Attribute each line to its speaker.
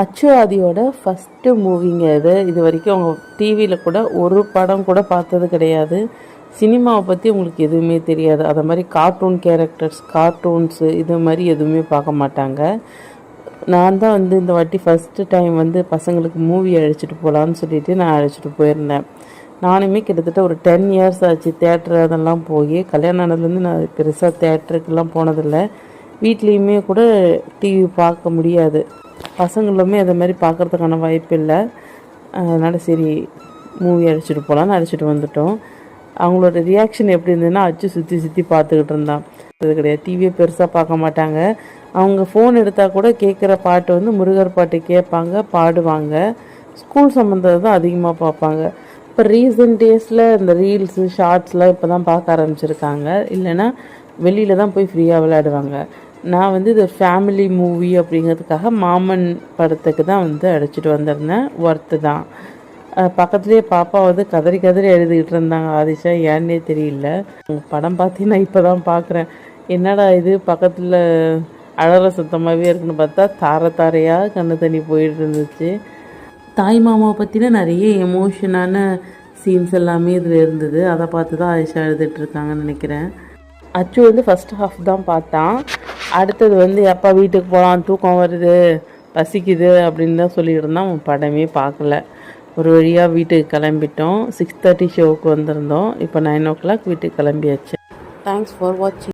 Speaker 1: அச்சு ஆதியோட ஃபஸ்ட்டு மூவிங்க இது. இது வரைக்கும் அவங்க டிவியில் கூட ஒரு படம் கூட பார்த்தது கிடையாது. சினிமாவை பற்றி உங்களுக்கு எதுவுமே தெரியாது. அதை மாதிரி கார்ட்டூன் கேரக்டர்ஸ் கார்ட்டூன்ஸு இது மாதிரி எதுவுமே பார்க்க மாட்டாங்க. நான் தான் வந்து இந்த வாட்டி ஃபஸ்ட்டு டைம் வந்து பசங்களுக்கு மூவி அழைச்சிட்டு போகலான்னு சொல்லிட்டு நான் அழைச்சிட்டு போயிருந்தேன். நானுமே கிட்டத்தட்ட ஒரு டென் இயர்ஸ் ஆச்சு தேட்டர் அதெல்லாம் போய். கல்யாணம் ஆனதுலேருந்து நான் பெருசாக தேட்டருக்கெல்லாம் போனதில்லை. வீட்லேயுமே கூட டிவி பார்க்க முடியாது. பசங்களுமே அதை மாதிரி பார்க்குறதுக்கான வாய்ப்பு இல்லை. அதனால் சரி மூவி அடிச்சுட்டு போகலான்னு அடிச்சுட்டு வந்துட்டோம். அவங்களோட ரியாக்ஷன் எப்படி இருந்ததுன்னா அச்சு சுற்றி சுற்றி பார்த்துக்கிட்டு இருந்தான். அது கிடையாது. டிவியை பெருசாக பார்க்க மாட்டாங்க. அவங்க ஃபோன் எடுத்தால் கூட கேட்குற பாட்டு வந்து முருகர் பாட்டு கேட்பாங்க பாடுவாங்க. ஸ்கூல் சம்மந்தம் தான் அதிகமாக பார்ப்பாங்க. இப்போ ரீசெண்ட் டேஸில் இந்த ரீல்ஸு ஷார்ட்ஸ்லாம் இப்போ தான் பார்க்க ஆரம்பிச்சிருக்காங்க. இல்லைன்னா வெளியில் தான் போய் ஃப்ரீயாக விளையாடுவாங்க. நான் வந்து இது ஃபேமிலி மூவி அப்படிங்கிறதுக்காக மாமன் படத்துக்கு தான் வந்து அடிச்சிட்டு வந்திருந்தேன். ஒர்த்து தான். பக்கத்துலேயே பாப்பா வந்து கதறி கதறி எழுதிக்கிட்டு இருந்தாங்க. ஆதிஷா ஏன்னே தெரியல. உங்கள் படம் பார்த்து நான் இப்போ தான் பார்க்குறேன் என்னடா இது? பக்கத்தில் அழற சுத்தமாகவே இருக்குன்னு பார்த்தா தார தாரையாக கண்ணு தண்ணி போயிட்டு இருந்துச்சு. தாய் மாமாவை பற்றின நிறைய எமோஷனான சீன்ஸ் எல்லாமே இதில் இருந்தது. அதை பார்த்து தான் ஆயிஷா எழுதிட்டுருக்காங்கன்னு நினைக்கிறேன். அச்சு வந்து ஃபஸ்ட் ஹாஃப் தான் பார்த்தான். அடுத்தது வந்து எப்போ வீட்டுக்கு போகலாம் தூக்கம் வருது பசிக்குது அப்படின்னு தான் சொல்லிட்டு இருந்தான் அவன் படமே பார்க்கல. ஒரு வழியாக வீட்டுக்கு கிளம்பிட்டோம். சிக்ஸ் தேர்ட்டி ஷோவுக்கு வந்திருந்தோம். இப்போ நைன் ஓ கிளாக் வீட்டுக்கு கிளம்பியாச்சு. தேங்க்ஸ் ஃபார் வாட்சிங்